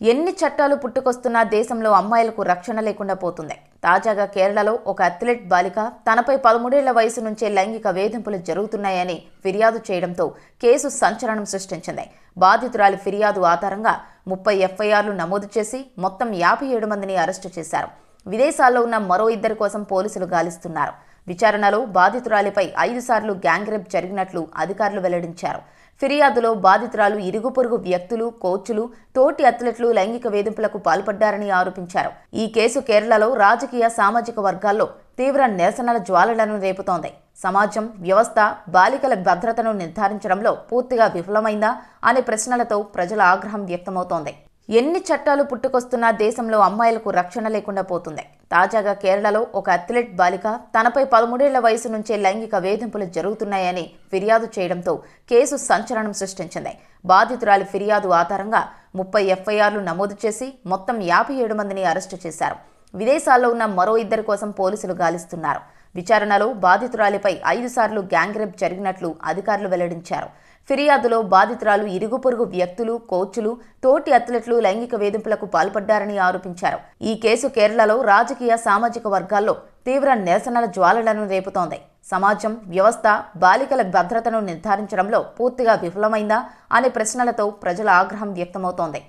ఎన్ని చట్టాలు పుట్టుకొస్తున్నా దేశంలో అమ్మాయిలకు రక్షణ లేకుండా పోతుంది. తాజాగా కేరళలో ఒక అథ్లెట్ బాలిక తనపై పదమూడేళ్ళ వయసు నుంచే లైంగిక వేధింపులు జరుగుతున్నాయని ఫిర్యాదు చేయడంతో కేసు సంచలనం సృష్టించింది. బాధితురాలి ఫిర్యాదు ఆధారంగా ముప్పై ఎఫ్ఐఆర్లు నమోదు చేసి మొత్తం యాభై ఏడు మందిని అరెస్టు చేశారు. విదేశాల్లో ఉన్న మరో ఇద్దరి కోసం పోలీసులు గాలిస్తున్నారు. విచారణలో బాధితురాలిపై ఐదు సార్లు గ్యాంగ్ రేప్ జరిగినట్లు అధికారులు వెల్లడించారు. ఫిర్యాదులో బాధితురాలు ఇరుగు పొరుగు వ్యక్తులు కోచ్లు తోటి అథ్లెట్లు లైంగిక వేధింపులకు పాల్పడ్డారని ఆరోపించారు. ఈ కేసు కేరళలో రాజకీయ సామాజిక వర్గాల్లో తీవ్ర నిరసనల జ్వాలలను రేపుతోంది. సమాజం వ్యవస్థ బాలికల భద్రతను నిర్ధారించడంలో పూర్తిగా విఫలమైందా అనే ప్రశ్నలతో ప్రజల ఆగ్రహం వ్యక్తమవుతోంది. ఎన్ని చట్టాలు పుట్టుకొస్తున్నా దేశంలో అమ్మాయిలకు రక్షణ లేకుండా పోతుంది. తాజాగా కేరళలో ఒక అథ్లెట్ బాలిక తనపై పదమూడేళ్ళ వయసు నుంచే లైంగిక వేధింపులు జరుగుతున్నాయని ఫిర్యాదు చేయడంతో కేసు సంచలనం సృష్టించింది. బాధితురాలి ఫిర్యాదు ఆధారంగా ముప్పై ఎఫ్ఐఆర్లు నమోదు చేసి మొత్తం యాభై ఏడు మందిని అరెస్టు చేశారు. విదేశాల్లో ఉన్న మరో ఇద్దరి కోసం పోలీసులు గాలిస్తున్నారు. విచారణలో బాధితురాలిపై ఐదు సార్లు గ్యాంగ్ రేప్ జరిగినట్లు అధికారులు వెల్లడించారు. ఫిర్యాదులో బాధితురాలు ఇరుగు పొరుగు వ్యక్తులు కోచ్లు తోటి అథ్లెట్లు లైంగిక వేధింపులకు పాల్పడ్డారని ఆరోపించారు. ఈ కేసు కేరళలో రాజకీయ సామాజిక వర్గాల్లో తీవ్ర నిరసనల జ్వాలలను రేపుతోంది. సమాజం వ్యవస్థ బాలికల భద్రతను నిర్ధారించడంలో పూర్తిగా విఫలమైందా అనే ప్రశ్నలతో ప్రజల ఆగ్రహం వ్యక్తమవుతోంది.